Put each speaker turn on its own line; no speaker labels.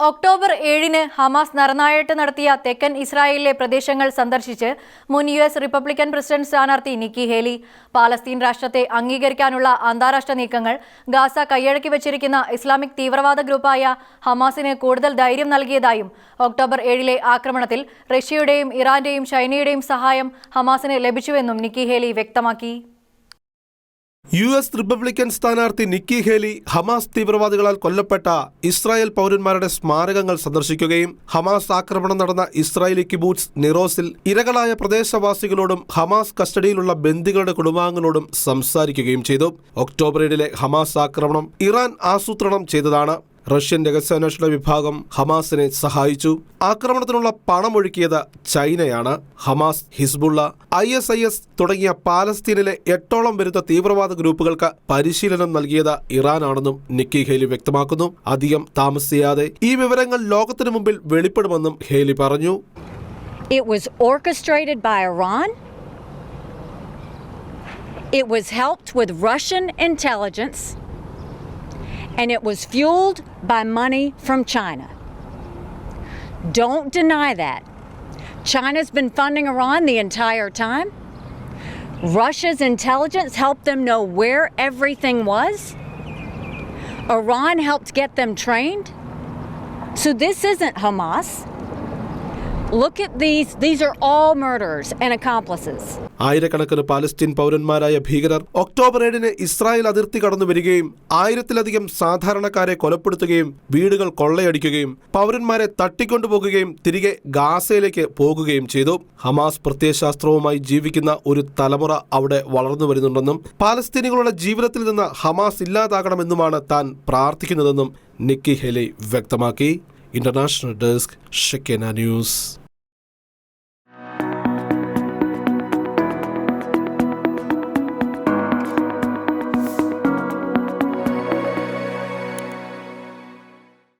October ഏഴിന് Hamas നരനായിട്ട് നടത്തിയ തെക്കൻ ഇസ്രായേലിലെ പ്രദേശങ്ങൾ സന്ദർശിച്ച് മുൻ യു എസ് റിപ്പബ്ലിക്കൻ പ്രസിഡന്റ് സ്ഥാനാർത്ഥി നിക്കി ഹേലി. പാലസ്തീൻ രാഷ്ട്രത്തെ അംഗീകരിക്കാനുള്ള അന്താരാഷ്ട്ര നീക്കങ്ങൾ ഗാസ കൈയടക്കി വച്ചിരിക്കുന്ന ഇസ്ലാമിക് തീവ്രവാദ ഗ്രൂപ്പായ ഹമാസിന് കൂടുതൽ ധൈര്യം നൽകിയതായും ഒക്ടോബർ ഏഴിലെ ആക്രമണത്തിൽ റഷ്യയുടെയും ഇറാന്റെയും ചൈനയുടെയും സഹായം ഹമാസിന് ലഭിച്ചുവെന്നും നിക്കി ഹേലി വ്യക്തമാക്കി.
യു എസ് റിപ്പബ്ലിക്കൻ സ്ഥാനാർത്ഥി നിക്കി ഹേലി ഹമാസ് തീവ്രവാദികളാൽ കൊല്ലപ്പെട്ട ഇസ്രായേൽ പൗരന്മാരുടെ സ്മാരകങ്ങൾ സന്ദർശിക്കുകയും ഹമാസ് ആക്രമണം നടന്ന ഇസ്രായേലി കിബൂട്സ് നിറോസിൽ ഇരകളായ പ്രദേശവാസികളോടും ഹമാസ് കസ്റ്റഡിയിലുള്ള ബന്ദികളുടെ കുടുംബാംഗങ്ങളോടും സംസാരിക്കുകയും ചെയ്തു. ഒക്ടോബർ ഏഴിലെ ഹമാസ് ആക്രമണം ഇറാൻ ആസൂത്രണം ചെയ്തതാണ്. റഷ്യൻ രഹസ്യാന്വേഷണ വിഭാഗം ഹമാസിനെ സഹായിച്ചു ആക്രമണത്തിനുള്ള പണമൊഴുക്കിയത് ചൈനയാണ് Hamas Hezbollah I S I S തുടങ്ങിയ പാലസ്തീനിലെ എട്ടോളം വരുന്ന തീവ്രവാദ ഗ്രൂപ്പുകൾക്ക് പരിശീലനം നൽകിയത് ഇറാനാണെന്നും നിക്കി ഹേലി വ്യക്തമാക്കുന്നു അധികം താമസിയാതെ ഈ വിവരങ്ങൾ ലോകത്തിനു മുമ്പിൽ വെളിപ്പെടുമെന്നും ഹേലി പറഞ്ഞു
It was orchestrated by Iran. It was helped with Russian intelligence. And it was fueled by money from China. Don't deny that. China's been funding Iran the entire time. Russia's intelligence helped them know where everything was. Iran helped get them trained. So this isn't Hamas. Look at these. These are all murderers and accomplices.
ആയിരക്കണക്കിന് Palestine പൗരന്മാരായ ഭീകരർ October ഏഴിന് Israel അതിർത്തി കടന്നു വരികയും ആയിരത്തിലധികം സാധാരണക്കാരെ കൊലപ്പെടുത്തുകയും വീടുകൾ കൊള്ളയടിക്കുകയും പൗരന്മാരെ തട്ടിക്കൊണ്ടുപോകുകയും തിരികെ ഗാസയിലേക്ക് പോകുകയും ചെയ്തു ഹമാസ് പ്രത്യയശാസ്ത്രവുമായി ജീവിക്കുന്ന ഒരു തലമുറ അവിടെ വളർന്നു വരുന്നുണ്ടെന്നും പാലസ്തീനികളുടെ ജീവിതത്തിൽ നിന്ന് ഹമാസ് ഇല്ലാതാകണമെന്നുമാണ് താൻ പ്രാർത്ഥിക്കുന്നതെന്നും നിക്കി ഹെലി വ്യക്തമാക്കി International Desk, Shekena News.